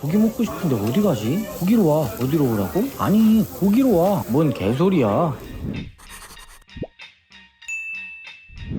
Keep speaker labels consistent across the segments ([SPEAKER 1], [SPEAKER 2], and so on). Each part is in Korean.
[SPEAKER 1] 고기 먹고 싶은데 어디 가지? 고기로 와. 어디로 오라고? 아니, 고기로 와. 뭔 개소리야.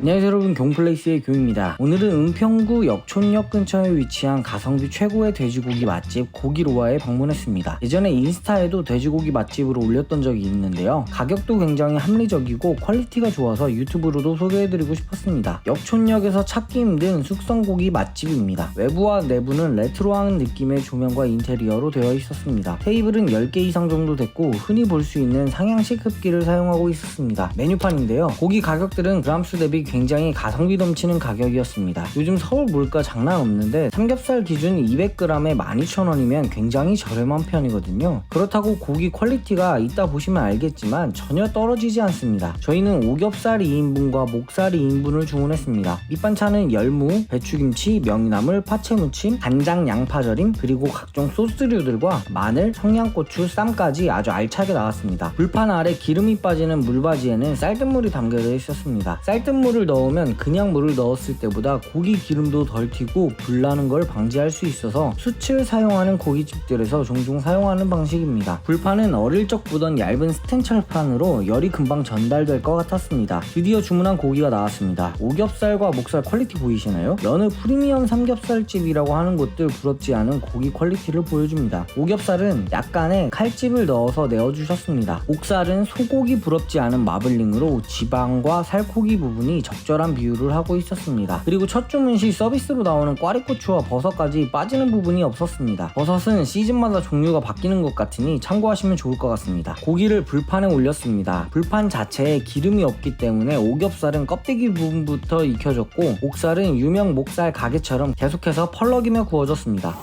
[SPEAKER 1] 안녕하세요 여러분. 경플레이스의 교입니다. 오늘은 은평구 역촌역 근처에 위치한 가성비 최고의 돼지고기 맛집 고기로아에 방문했습니다. 예전에 인스타에도 돼지고기 맛집으로 올렸던 적이 있는데요. 가격도 굉장히 합리적이고 퀄리티가 좋아서 유튜브로도 소개해드리고 싶었습니다. 역촌역에서 찾기 힘든 숙성고기 맛집입니다. 외부와 내부는 레트로한 느낌의 조명과 인테리어로 되어 있었습니다. 테이블은 10개 이상 정도 됐고 흔히 볼 수 있는 상향식 흡기를 사용하고 있었습니다. 메뉴판인데요. 고기 가격들은 그람수 대비 굉장히 가성비 넘치는 가격이었습니다. 요즘 서울 물가 장난 없는데 삼겹살 기준 200g에 12,000원이면 굉장히 저렴한 편이거든요. 그렇다고 고기 퀄리티가 이따 보시면 알겠지만 전혀 떨어지지 않습니다. 저희는 오겹살 2인분과 목살 2인분을 주문했습니다. 밑반찬은 열무, 배추김치, 명이나물, 파채무침, 간장 양파절임, 그리고 각종 소스류들과 마늘, 청양고추, 쌈까지 아주 알차게 나왔습니다. 불판 아래 기름이 빠지는 물바지에는 쌀뜨물이 담겨져 있었습니다. 쌀뜨물을 넣으면 그냥 물을 넣었을 때보다 고기 기름도 덜 튀고 불나는 걸 방지할 수 있어서 수치를 사용하는 고깃집들에서 종종 사용하는 방식입니다. 불판은 어릴 적 보던 얇은 스텐 철판으로 열이 금방 전달될 것 같았습니다. 드디어 주문한 고기가 나왔습니다. 오겹살과 목살 퀄리티 보이시나요? 여느 프리미엄 삼겹살집이라고 하는 곳들 부럽지 않은 고기 퀄리티를 보여줍니다. 오겹살은 약간의 칼집을 넣어서 내어주셨습니다. 목살은 소고기 부럽지 않은 마블링으로 지방과 살코기 부분이 적절한 비율을 하고 있었습니다. 그리고 첫 주문 시 서비스로 나오는 꽈리고추와 버섯까지 빠지는 부분이 없었습니다. 버섯은 시즌마다 종류가 바뀌는 것 같으니 참고하시면 좋을 것 같습니다. 고기를 불판에 올렸습니다. 불판 자체에 기름이 없기 때문에 오겹살은 껍데기 부분부터 익혀졌고 목살은 유명 목살 가게처럼 계속해서 펄럭이며 구워졌습니다.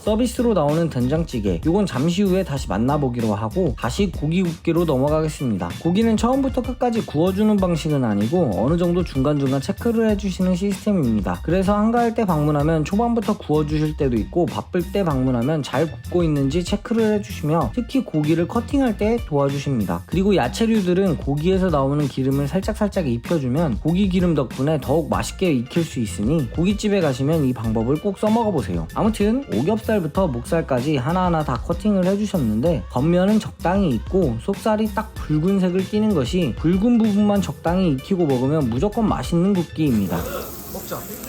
[SPEAKER 1] 서비스로 나오는 된장찌개. 이건 잠시 후에 다시 만나보기로 하고 다시 고기 굽기로 넘어가겠습니다. 고기는 처음부터 끝까지 구워주는 방식은 아니고 어느 정도 중간중간 체크를 해주시는 시스템입니다. 그래서 한가할 때 방문하면 초반부터 구워주실 때도 있고 바쁠 때 방문하면 잘 굽고 있는지 체크를 해주시며 특히 고기를 커팅할 때 도와주십니다. 그리고 야채류들은 고기에서 나오는 기름을 살짝살짝 입혀주면 고기 기름 덕분에 더욱 맛있게 익힐 수 있으니 고깃집에 가시면 이 방법을 꼭 써 먹어보세요 아무튼 오겹살부터 목살까지 하나하나 다 커팅을 해주셨는데 겉면은 적당히 익고 속살이 딱 붉은색을 띠는 것이 붉은 부분만 적당히 익히고 먹으면 무조건 맛있는 굽기입니다
[SPEAKER 2] 먹자.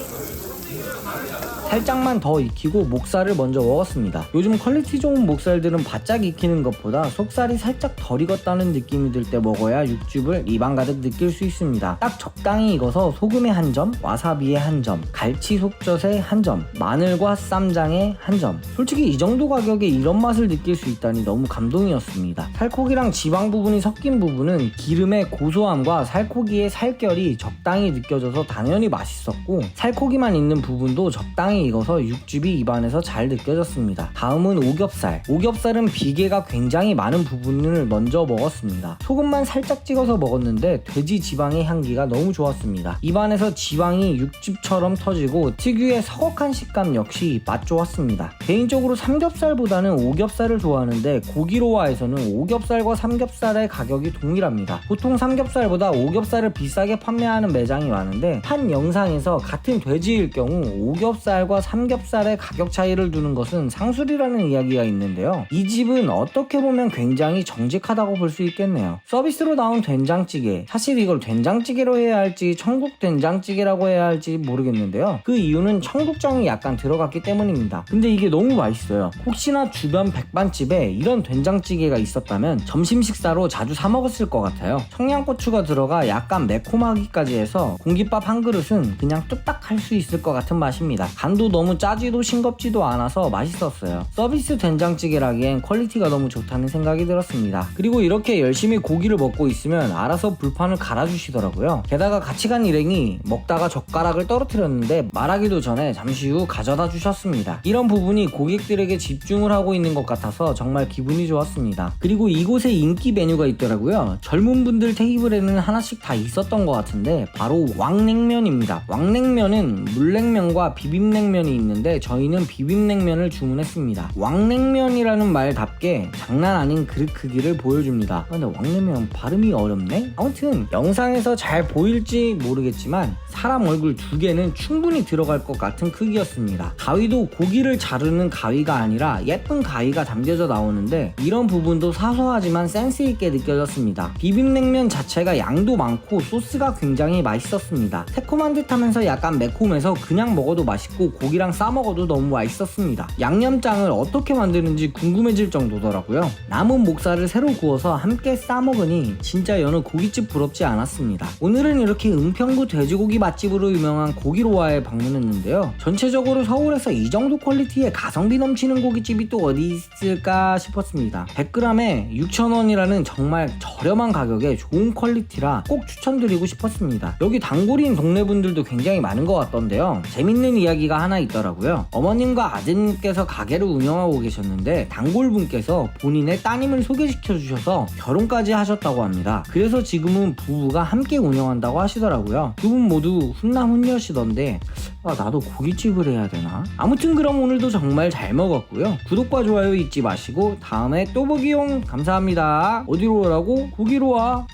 [SPEAKER 1] 살짝만 더 익히고 목살을 먼저 먹었습니다. 요즘 퀄리티 좋은 목살들은 바짝 익히는 것보다 속살이 살짝 덜 익었다는 느낌이 들 때 먹어야 육즙을 입안 가득 느낄 수 있습니다. 딱 적당히 익어서 소금에 한 점, 와사비에 한 점, 갈치 속젓에 한 점, 마늘과 쌈장에 한 점. 솔직히 이 정도 가격에 이런 맛을 느낄 수 있다니 너무 감동이었습니다. 살코기랑 지방 부분이 섞인 부분은 기름의 고소함과 살코기의 살결이 적당히 느껴져서 당연히 맛있었고 살코기만 있는 부분도 적당히 익어서 육즙이 입안에서 잘 느껴졌습니다. 다음은 오겹살. 오겹살은 비계가 굉장히 많은 부분을 먼저 먹었습니다. 소금만 살짝 찍어서 먹었는데 돼지 지방의 향기가 너무 좋았습니다. 입안에서 지방이 육즙처럼 터지고 특유의 서걱한 식감 역시 맛 좋았습니다. 개인적으로 삼겹살보다는 오겹살을 좋아하는데 고기로와에서는 오겹살과 삼겹살의 가격이 동일합니다. 보통 삼겹살보다 오겹살을 비싸게 판매하는 매장이 많은데 한 영상에서 같은 돼지일 경우 오겹 살과 삼겹살의 가격 차이를 두는 것은 상술이라는 이야기가 있는데요. 이 집은 어떻게 보면 굉장히 정직하다고 볼 수 있겠네요. 서비스로 나온 된장찌개. 사실 이걸 된장찌개로 해야 할지 청국 된장찌개라고 해야 할지 모르겠는데요. 그 이유는 청국장이 약간 들어갔기 때문입니다. 근데 이게 너무 맛있어요. 혹시나 주변 백반집에 이런 된장찌개가 있었다면 점심 식사로 자주 사 먹었을 것 같아요. 청양고추가 들어가 약간 매콤하기까지 해서 공깃밥 한 그릇은 그냥 뚝딱 할 수 있을 것 같은 맛 입니다. 간도 너무 짜지도 싱겁지도 않아서 맛있었어요. 서비스 된장찌개라기엔 퀄리티가 너무 좋다는 생각이 들었습니다. 그리고 이렇게 열심히 고기를 먹고 있으면 알아서 불판을 갈아주시더라고요. 게다가 같이 간 일행이 먹다가 젓가락을 떨어뜨렸는데 말하기도 전에 잠시 후 가져다 주셨습니다. 이런 부분이 고객들에게 집중을 하고 있는 것 같아서 정말 기분이 좋았습니다. 그리고 이곳에 인기 메뉴가 있더라고요. 젊은 분들 테이블에는 하나씩 다 있었던 것 같은데 바로 왕냉면입니다. 왕냉면은 물냉면과 비빔냉면 왕냉면이 있는데 저희는 비빔냉면을 주문했습니다. 왕냉면이라는 말답게 장난 아닌 그릇 크기를 보여줍니다. 아, 근데 왕냉면 발음이 어렵네? 아무튼 영상에서 잘 보일지 모르겠지만 사람 얼굴 두 개는 충분히 들어갈 것 같은 크기였습니다. 가위도 고기를 자르는 가위가 아니라 예쁜 가위가 담겨져 나오는데 이런 부분도 사소하지만 센스 있게 느껴졌습니다. 비빔냉면 자체가 양도 많고 소스가 굉장히 맛있었습니다. 새콤한 듯하면서 약간 매콤해서 그냥 먹어도 맛있고 고기랑 싸 먹어도 너무 맛있었습니다. 양념장을 어떻게 만드는지 궁금해질 정도더라고요. 남은 목살을 새로 구워서 함께 싸 먹으니 진짜 여느 고깃집 부럽지 않았습니다. 오늘은 이렇게 은평구 돼지고기 맛집으로 유명한 고기로와에 방문했는데요. 전체적으로 서울에서 이 정도 퀄리티의 가성비 넘치는 고깃집이 또 어디 있을까 싶었습니다. 100g에 6,000원이라는 정말 저렴한 가격에 좋은 퀄리티라 꼭 추천드리고 싶었습니다. 여기 단골인 동네 분들도 굉장히 많은 것 같던데요. 재밌는 이야기가 하나 있더라고요. 어머님과 아드님께서 가게를 운영하고 계셨는데 단골분께서 본인의 따님을 소개시켜 주셔서 결혼까지 하셨다고 합니다. 그래서 지금은 부부가 함께 운영한다고 하시더라고요. 두 분 모두 훈남훈녀시던데 아, 나도 고깃집을 해야 되나? 아무튼 그럼 오늘도 정말 잘 먹었고요. 구독과 좋아요 잊지 마시고 다음에 또 보기용 감사합니다. 어디로 오라고? 고기로 와.